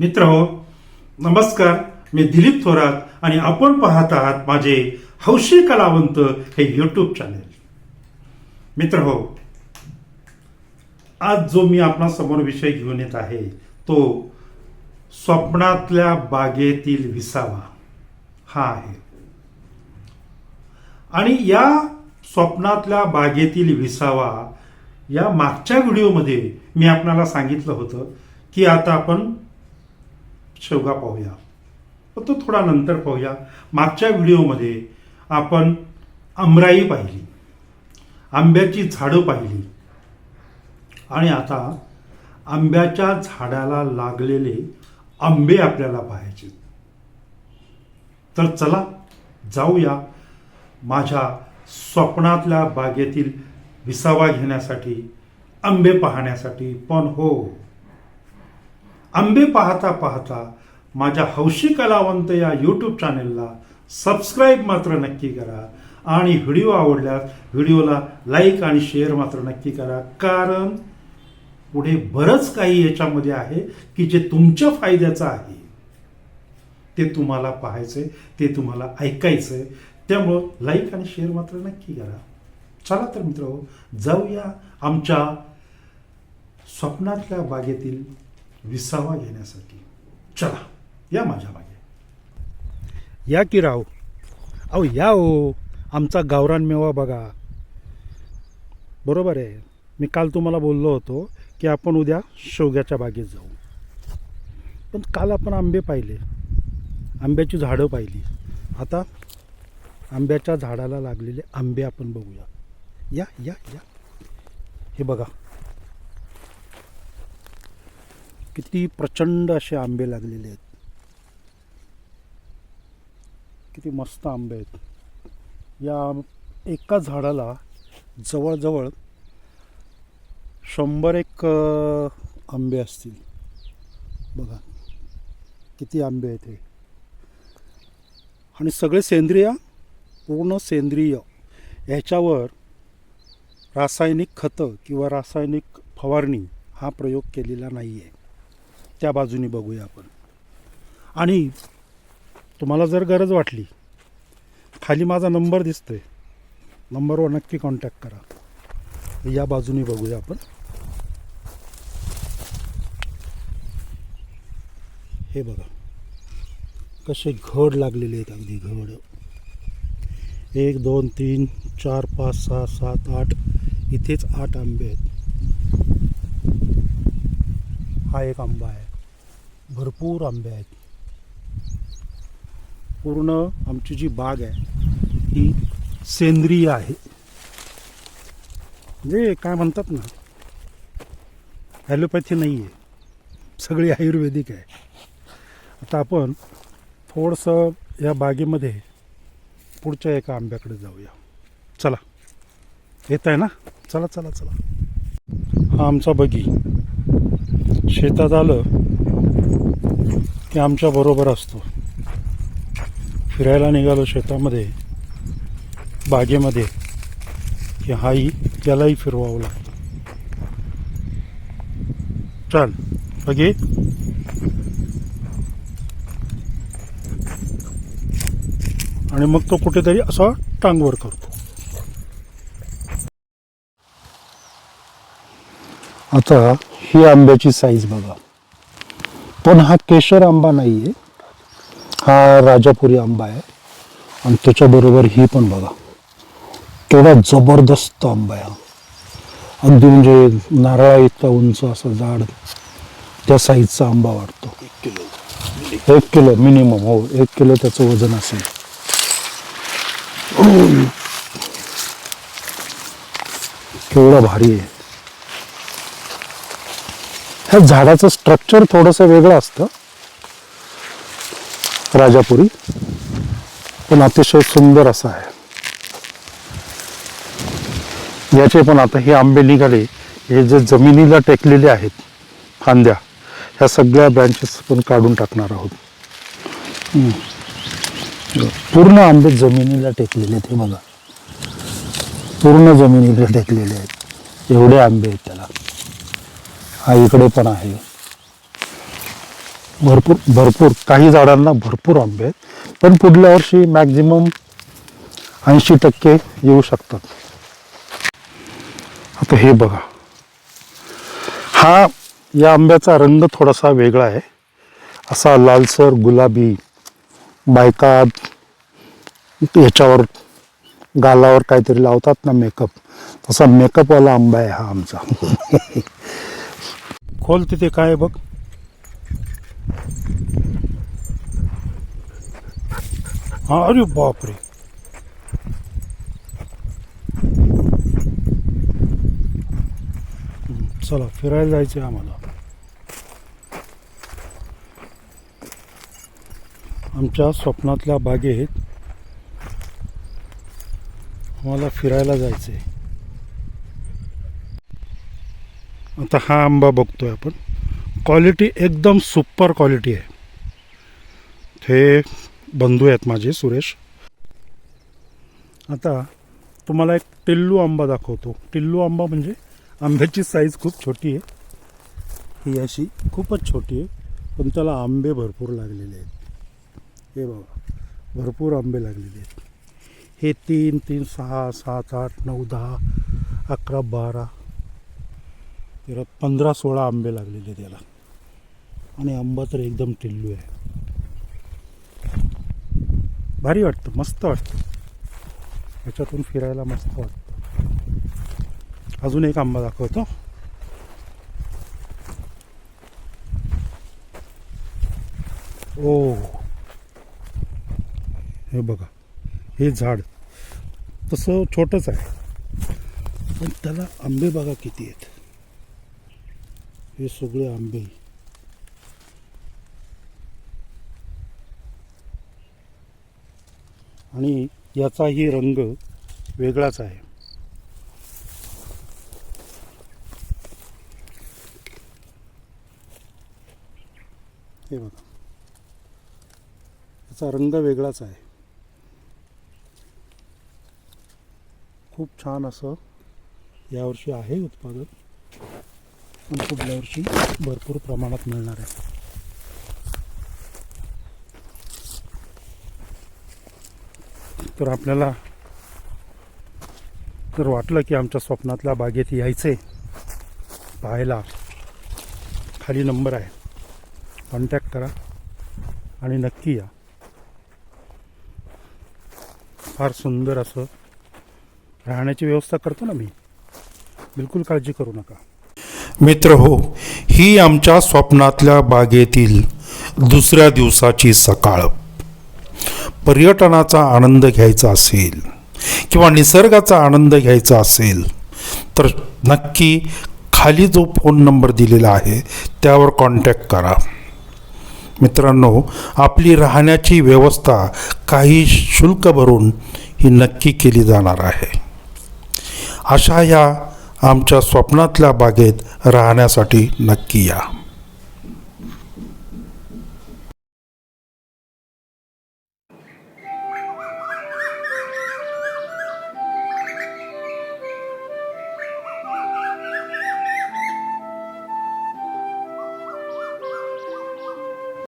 मित्र हो नमस्कार. मी दिलीप थोरात आणि आपण पाहत आहात माझे हौशी कलावंत हे यूट्यूब चॅनेल मित्र हो आज जो मी आपणासमोर विषय घेऊन येत आहे तो स्वप्नातल्या बागेतील विसावा. हा आहे. आणि या स्वप्नातल्या बागेतील विसावा या मागच्या व्हिडिओमध्ये मी आपणाला सांगितलं होतं की आता आपण शेवगा पाहूया. पण तो थोडा नंतर पाहूया. मागच्या व्हिडिओमध्ये आपण आमराई पाहिली. आंब्याची झाडं पाहिली. आणि आता आंब्याच्या झाडाला लागलेले आंबे आपल्याला पाहायचे. तर चला जाऊया माझ्या स्वप्नातल्या बागेतील विसावा घेण्यासाठी आंबे पाहण्यासाठी. पण हो. आंबे पाहता पाहता माझ्या हौशी कलावंत या यूट्यूब चॅनेलला सबस्क्राईब मात्र नक्की करा आणि व्हिडिओ आवडल्यास व्हिडिओला लाईक आणि शेअर मात्र नक्की करा. कारण पुढे बरंच काही याच्यामध्ये आहे की जे तुमच्या फायद्याचं आहे ते तुम्हाला पाहायचंय ते तुम्हाला ऐकायचंय. त्यामुळं लाईक आणि शेअर मात्र नक्की करा. चला तर मित्र जाऊया आमच्या स्वप्नातल्या बागेतील विसावा घेण्यासाठी. चला या माझ्या मागे. या की राव? अहो या हो. आमचा गावरान मेवा बघा. बरोबर आहे. मी काल तुम्हाला बोललो होतो की आपण उद्या शेवग्याच्या बागेत जाऊ. पण काल आपण आंबे पाहिले. आंब्याची झाडं पाहिली. आता आंब्याच्या झाडाला लागलेले आंबे आपण बघूया. या या या. हे बघा. किती प्रचंड असे आंबे लागलेले आहेत. किती मस्त आंबे आहेत. या एका झाडाला जवळजवळ शंभर एक आंबे असतील. बघा किती आंबे आहेत हे. आणि सगळे सेंद्रिय पूर्ण सेंद्रिय. ह्याच्यावर रासायनिक खतं किंवा रासायनिक फवारणी हा प्रयोग केलेला नाही आहे त्या बाजूने बघूया आपण. आणि तुम्हाला जर गरज वाटली खाली माझा नंबर दिसतोय नंबरवर नक्की कॉन्टॅक्ट करा. या बाजूने बघूया आपण. हे बघा. कसे घड लागलेले आहेत अगदी घड. एक दोन तीन चार पाच सहा सात आठ इथेच आठ आंबे आहेत. हा एक आंबा आहे. भरपूर आंबे आहेत. पूर्ण आमची जी बाग आहे ही सेंद्रिय आहे. म्हणजे काय म्हणतात ना ॲलोपॅथी नाही आहे सगळी आयुर्वेदिक आहे. आता आपण थोडंसं या बागेमध्ये पुढच्या एका आंब्याकडे जाऊया. चला. येत आहे ना? चला चला चला. हा आमचा बगी. शेतात आलं की आमच्या बरोबर असतो. फिरायला निघालो शेतामध्ये बागेमध्ये की हाही यालाही फिरवावं लागतं. चल बघी. आणि मग तो कुठेतरी असा टांगवर करतो. आता ही आंब्याची साईज बघा. पण हा केशर आंबा नाही आहे हा राजापुरी आंबा आहे. आणि त्याच्याबरोबर ही पण बघा. केवढा जबरदस्त आंबा आहे हा. अगदी म्हणजे नारळा इतका उंच असं जाड त्या साईजचा आंबा वाटतो. एक किलो. एक किलो मिनिमम हो. एक किलो त्याचं वजन असेल. केवढा भारी आहे. ह्या झाडाचं स्ट्रक्चर थोडंसं वेगळं असतं. राजापुरी. पण अतिशय सुंदर असं आहे. याचे पण आता हे आंबे निघाले. हे जे जमिनीला टेकलेले आहेत फांद्या ह्या सगळ्या ब्रँचेस पण काढून टाकणार आहोत. पूर्ण आंबे जमिनीला टेकलेले आहेत हे बघा. पूर्ण जमिनीला टेकलेले आहेत. एवढे आंबे आहेत त्याला. हा इकडे पण आहे. भरपूर भरपूर काही झाडांना भरपूर आंबे आहेत पण पुढल्या वर्षी मॅक्झिमम ऐंशी टक्के येऊ शकतात. आता हे बघा. हा या आंब्याचा रंग थोडासा वेगळा आहे. असा लालसर गुलाबी बायका याच्यावर गालावर काहीतरी लावतात ना मेकअप तसा मेकअपवाला आंबा आहे हा आमचा. खोल तिथे काय आहे बघ. हा अरे बापरे. चला फिरायला जायचं आम्हाला. आमच्या स्वप्नातल्या बागेत आम्हाला फिरायला जायचं आहे आता हा आंबा बघतो आहे आपण. क्वालिटी एकदम सुपर क्वालिटी आहे. हे बंधू आहेत माझे सुरेश. आता तुम्हाला एक टिल्लू आंबा दाखवतो. टिल्लू आंबा म्हणजे आंब्याची साईज खूप छोटी आहे. ही अशी खूपच छोटी आहे पण त्याला आंबे भरपूर लागलेले आहेत. हे बघा भरपूर आंबे लागलेले आहेत. हे तीन तीन सहा सात आठ नऊ दहा अकरा बारा तेरा पंधरा सोळा आंबे लागलेले त्याला. आणि आंबा तर एकदम टिल्लू आहे. भारी वाटतं मस्त वाटतं. ह्याच्यातून फिरायला मस्त वाटतं. अजून एक आंबा दाखवतो. ओ. हे बघा हे झाड. तसं छोटंच आहे. पण त्याला आंबे बघा किती आहेत. हे सगळे आंबे आणि याचाही रंग वेगळाच आहे. हे बघा. याचा रंग वेगळाच आहे. खूप छान असं यावर्षी आहे उत्पादन. पण पुढल्या वर्षी भरपूर प्रमाणात मिळणार आहे. तर आपल्याला जर वाटलं की आमच्या स्वप्नातल्या बागेत यायचे. पाहायला खाली नंबर आहे. कॉन्टॅक्ट करा आणि नक्की या. फार सुंदर असं राहण्याची व्यवस्था करतो ना मी. बिलकुल काळजी करू नका. मित्र हो ही आमच्या स्वप्नातल्या बागेतील दुसऱ्या दिवसाची सकाळ. पर्यटनाचा आनंद घ्यायचा असेल किंवा निसर्गाचा आनंद घ्यायचा असेल तर नक्की खाली जो फोन नंबर दिलेला आहे त्यावर कॉन्टॅक्ट करा. मित्रांनो आपली राहण्याची व्यवस्था काही शुल्क भरून ही नक्की केली जाणार आहे. अशा या आमच्या स्वप्नातल्या बागेत राहण्यासाठी नक्की या.